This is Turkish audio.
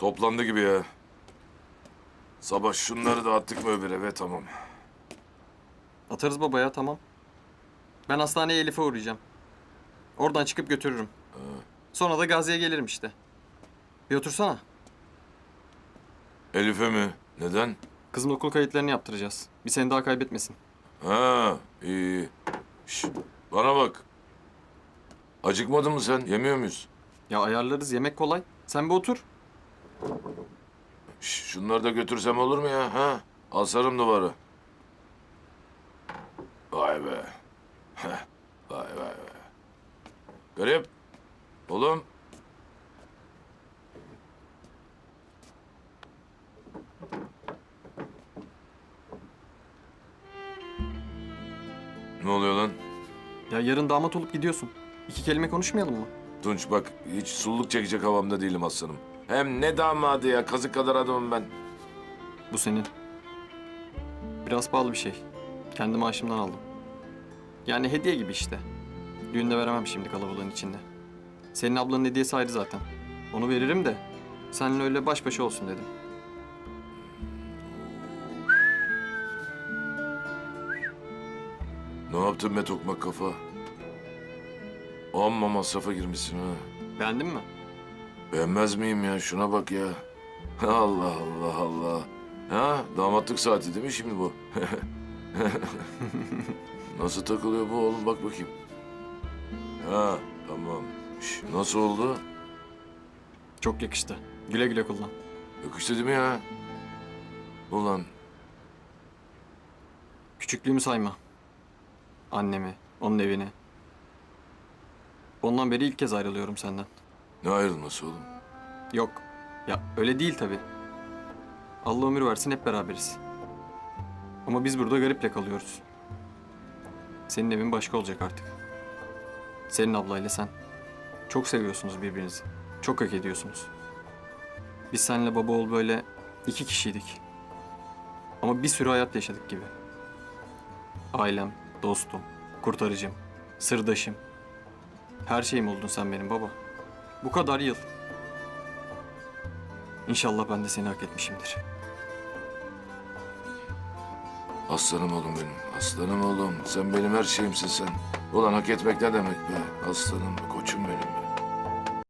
Toplandı gibi ya. Sabah şunları da attık mı öbür eve tamam. Atarız baba ya tamam. Ben hastaneye Elif'e uğrayacağım. Oradan çıkıp götürürüm. Sonra da Gazi'ye gelirim işte. Bir otursana. Elif'e mi? Neden? Kızın okul kayıtlarını yaptıracağız. Bir seni daha kaybetmesin. Ha iyi. Şş, bana bak. Acıkmadın mı sen? Yemiyor muyuz? Ya ayarlarız yemek kolay. Sen bir otur. Şunları da götürsem olur mu ya? Ha? Asarım duvarı. Vay be. Heh, vay vay vay. Garip. Oğlum. Ne oluyor lan? Ya yarın damat olup gidiyorsun. İki kelime konuşmayalım mı? Tunç bak hiç sululuk çekecek havamda değilim aslanım. Hem ne damadı ya kazık kadar adamım ben. Bu senin. Biraz pahalı bir şey. Kendi maaşımdan aldım. Yani hediye gibi işte. Düğünde veremem şimdi kalabalığın içinde. Senin ablanın hediyesi ayrı zaten. Onu veririm de seninle öyle baş başa olsun dedim. Ne yaptın be tokmak kafa? Amma masrafa girmişsin ha. Beğendin mi? Beğenmez miyim ya? Şuna bak ya. Allah Allah Allah. Ha, damatlık saati değil mi şimdi bu? Nasıl takılıyor bu oğlum? Bak bakayım. Ha, tamam. Şş, nasıl oldu? Çok yakıştı. Güle güle kullan. Yakıştı değil mi ya? Ulan Küçüklüğümü sayma. Annemi, onun evini. Ondan beri ilk kez ayrılıyorum senden. Ne ayrılması oğlum? Yok. Ya öyle değil tabii. Allah ömür versin hep beraberiz. Ama biz burada gariple kalıyoruz. Senin evin başka olacak artık. Senin ablayla sen. Çok seviyorsunuz birbirinizi. Çok hak ediyorsunuz. Biz seninle baba oğul böyle iki kişiydik. Ama bir sürü hayat yaşadık gibi. Ailem, dostum, kurtarıcım, sırdaşım. Her şeyim oldun sen benim baba. Bu kadar yıl. İnşallah ben de seni hak etmişimdir. Aslanım oğlum benim. Aslanım oğlum. Sen benim her şeyimsin sen. Ulan hak etmek ne demek be? Aslanım, koçum benim.